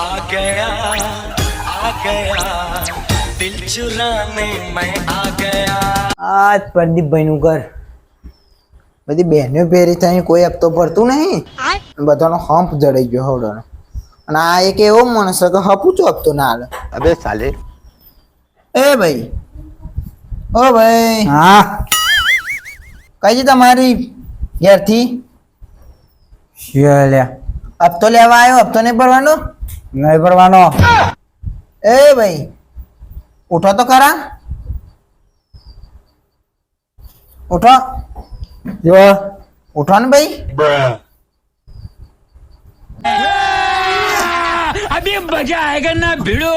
आ गया आ गया दिल चुराने मैं आ गया આ જ પ્રદીપભાઈ નું ઘર બધી બહેનો પહેરી થાય કોઈ હપ્તો ભરતું નહીં બધાનો હંપ જડાઈ ગયો હવડાનો અને આ એક એવો માણસ છે કે હપુચો હપ્તો ના હાલે અબે સાલે એ ભાઈ ઓ ભાઈ હા કઈ છે તમારી ઘેરથી શિયાળ્યા હપ્તો લેવા આવ્યો હપ્તો નહીં ભરવાનો નહીં ભરવાનો. એ ભાઈ ઉઠો તો ખરા. ઉઠો. જો. ઉઠો ને ભાઈ. અભી મજા આયેગા ના ભીડો?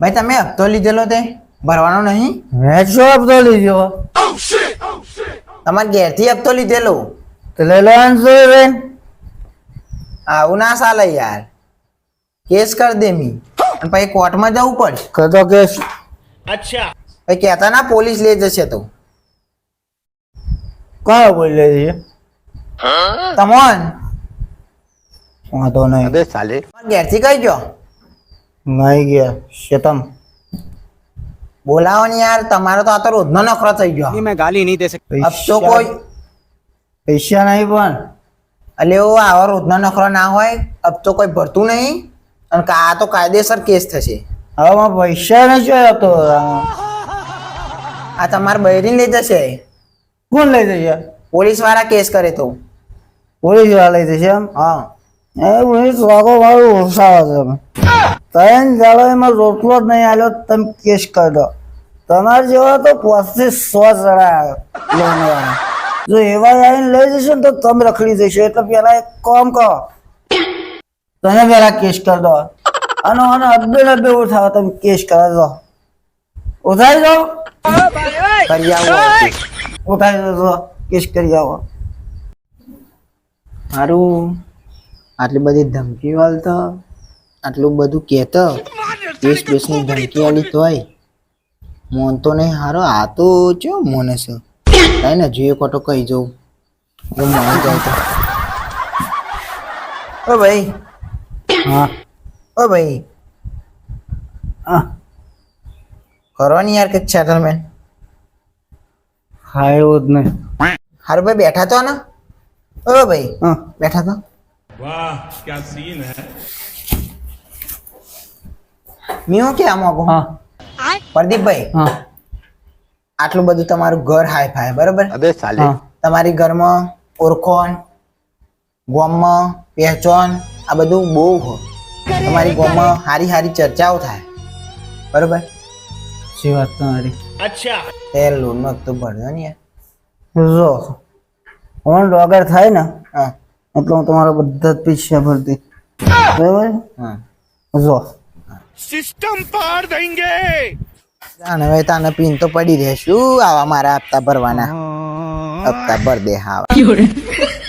ભાઈ તમે હપ્તો લીધેલો તે? ભરવાનો નહીં? મેં શું હપ્તો લીધો? તમારે ઘેરથી હપ્તો લીધેલો. તો લઈ લેવાનું શું બેન. આવું ના ચાલે યાર. કેસ કરી દે મી. અને પછી કોર્ટમાં જવું પડશે. કતો કેસ. અચ્છા. પછી કહેતા ના પોલીસ લઈ જશે તો. કયો બોલી લે છે તમોન. વાંધો નહીં. અબે સાલે. ઘેરથી કઈ ગયો? નહીં ગયા. શેતમ. બોલાવો ને યાર તમારો તો આ તો રોજનો નખરો થઈ ગયો. મેં ગાલી નહીં દે શકતી અબ તો કોઈ પૈસા નહીં પણ. એટલે એવો આવા રોજનો નખરો ના હોય અબ તો કોઈ ભરતું નહીં. અને આ તો કાયદેસર કેસ થશે. હવે મારે પૈસા નહીં જોયો તો. આ તમારે બૈરીને લઈ જશે? કોણ લઈ જશે? પોલીસવાળા કેસ કરે તો. પોલીસવાળા લઈ જશે એમ? હા. એ પોલીસ વાગો મારું ઓછાવા તમે ત્રણ દાડો એમાં રોટલો જ નહીં આવ્યો તમે કેસ કરી દો તમારા જેવા તો પચીસ સો જણા લેવાના જો એવા આવીને લઈ જશે ને તો તમે રખડી જશો. એટલે પેલા એક કોમ કહો તમે પેલા કેસ કરી દો. અને અને અડબે ડબ્બે ઉઠાવો, તમે કેસ કરાવી દો ઉઠાવી દો. કરી આવો. ઉઠાવી દો કેસ કરી આવો. મારું આટલી બધી ધમકી વાળતો આટલું બધું કહેતો, કેસ કેસની ધમકી વાળી તોય મોન તો નહીં હારો. આ તો ચો મોને છે? કઈ ને જોઈએ કોટો કહી જવું જો મને જાય તો. ઓ ભાઈ. હા. ઓ ભાઈ. હા. કરો યાર કે સેટલમેન્ટ હા એવું જ નહીં હારું ભાઈ બેઠા તો ને ઓ ભાઈ હા. બેઠા તો. મીઓ કે આમ આગો હા પ્રદીપભાઈ. હા. આટલું બધું તમારું ઘર હાઈ ફાય બરાબર? અબે સાલે. તમારી ઘરમાં ઓળખોણ ગામમાં પહેચોન આ બધું બહુ હોય. તમારી ગામમાં હારી હારી ચર્ચાઓ થાય. બરોબર? શી વાત તમારી. તે લોનનો તો ભરજો ને યાર. જો. હું ડોગર થાય ને હા. એટલે હું તમારા બધા જ પૈસા ભરતી. બરાબર? હા. જો. અને હવે તાને પીન તો પડી રહેશું. આવા મારા હપ્તા ભરવાના? હપ્તા ભર દે હા.